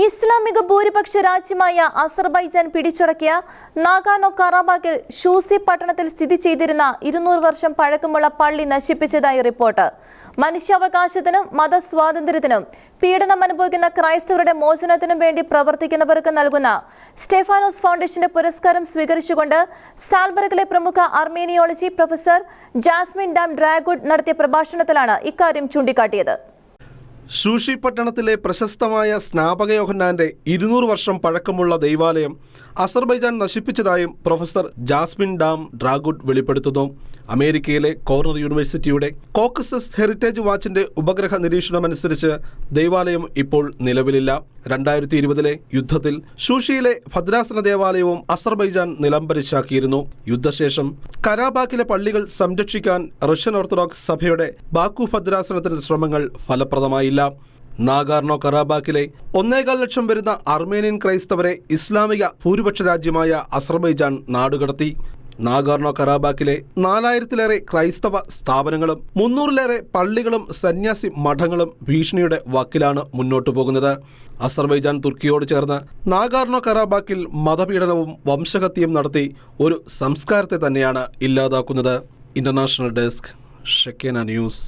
ഇസ്ലാമിക ഭൂരിപക്ഷ രാജ്യമായ അസർബൈജാൻ പിടിച്ചടക്കിയ നാഗാനോ കറാബാക്കിൽ ഷൂസി പട്ടണത്തിൽ സ്ഥിതി ചെയ്തിരുന്ന ഇരുന്നൂറ് വർഷം പഴക്കമുള്ള പള്ളി നശിപ്പിച്ചതായി റിപ്പോർട്ട്. മനുഷ്യാവകാശത്തിനും മതസ്വാതന്ത്ര്യത്തിനും പീഡനം അനുഭവിക്കുന്ന ക്രൈസ്തവരുടെ മോചനത്തിനും വേണ്ടി പ്രവർത്തിക്കുന്നവർക്ക് നൽകുന്ന സ്റ്റെഫാനോസ് ഫൗണ്ടേഷന്റെ പുരസ്കാരം സ്വീകരിച്ചുകൊണ്ട് സാൽബർഗിലെ പ്രമുഖ Armenology professor Jasmine Dum Dragut നടത്തിയ പ്രഭാഷണത്തിലാണ് ഇക്കാര്യം ചൂണ്ടിക്കാട്ടിയത്. ഷൂഷി പട്ടണത്തിലെ പ്രശസ്തമായ സ്നാപക യോഹന്നാന്റെ ഇരുന്നൂറ് വർഷം പഴക്കമുള്ള ദൈവാലയം അസർബൈജാൻ നശിപ്പിച്ചതായും പ്രൊഫസർ ജാസ്മിൻ ഡാം ഡ്രാഗുഡ് വെളിപ്പെടുത്തുന്നു. അമേരിക്കയിലെ കോർണർ യൂണിവേഴ്സിറ്റിയുടെ കോക്കസസ് ഹെറിറ്റേജ് വാച്ചിന്റെ ഉപഗ്രഹ നിരീക്ഷണമനുസരിച്ച് ദൈവാലയം ഇപ്പോൾ നിലവിലില്ല. രണ്ടായിരത്തി ഇരുപതിലെ യുദ്ധത്തിൽ ഷൂഷിയിലെ ഭദ്രാസന ദേവാലയവും അസർബൈജാൻ നിലംപരിശാക്കിയിരുന്നു. യുദ്ധശേഷം കരാബാക്കിലെ പള്ളികൾ സംരക്ഷിക്കാൻ റഷ്യൻ ഓർത്തഡോക്സ് സഭയുടെ ബാക്കു ഭദ്രാസനത്തിന്റെ ശ്രമങ്ങൾ ഫലപ്രദമായില്ല. നാഗാർണോ കറാബാക്കിലെ ഒന്നേകാൽ ലക്ഷം വരുന്ന അർമേനിയൻ ക്രൈസ്തവരെ ഇസ്ലാമിക ഭൂരിപക്ഷ രാജ്യമായ അസർബൈജാൻ നാടുകടത്തി. നാഗാർണോ കറാബാക്കിലെ നാലായിരത്തിലേറെ ക്രൈസ്തവ സ്ഥാപനങ്ങളും മുന്നൂറിലേറെ പള്ളികളും സന്യാസി മഠങ്ങളും ഭീഷണിയുടെ വക്കിലാണ് മുന്നോട്ടു പോകുന്നത്. അസർബൈജാൻ തുർക്കിയോട് ചേർന്ന് നാഗാർണോ കറാബാക്കിൽ മതപീഡനവും വംശഹത്യയും നടത്തി ഒരു സംസ്കാരത്തെ തന്നെയാണ് ഇല്ലാതാക്കുന്നത്. International desk Shekinah news.